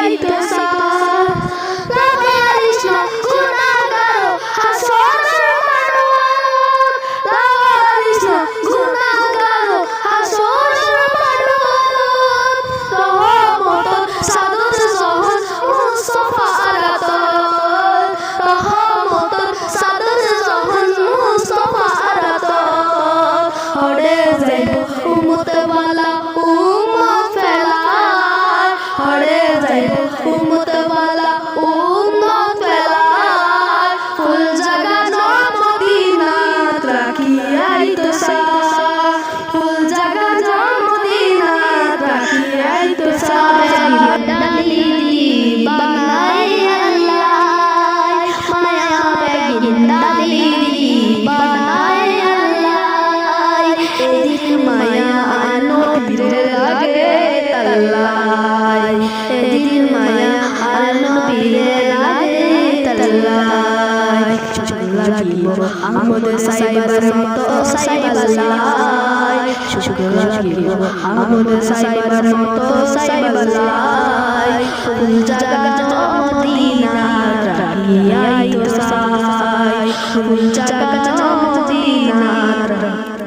Ai, então, লাগে তাল্লাই। এদিন মায়া আর নবীরে লাগে তাল্লাই। লাগিব আহমদ সাইবার মতো সাইবাল্লাই। শুক্র লাগিব মদিনা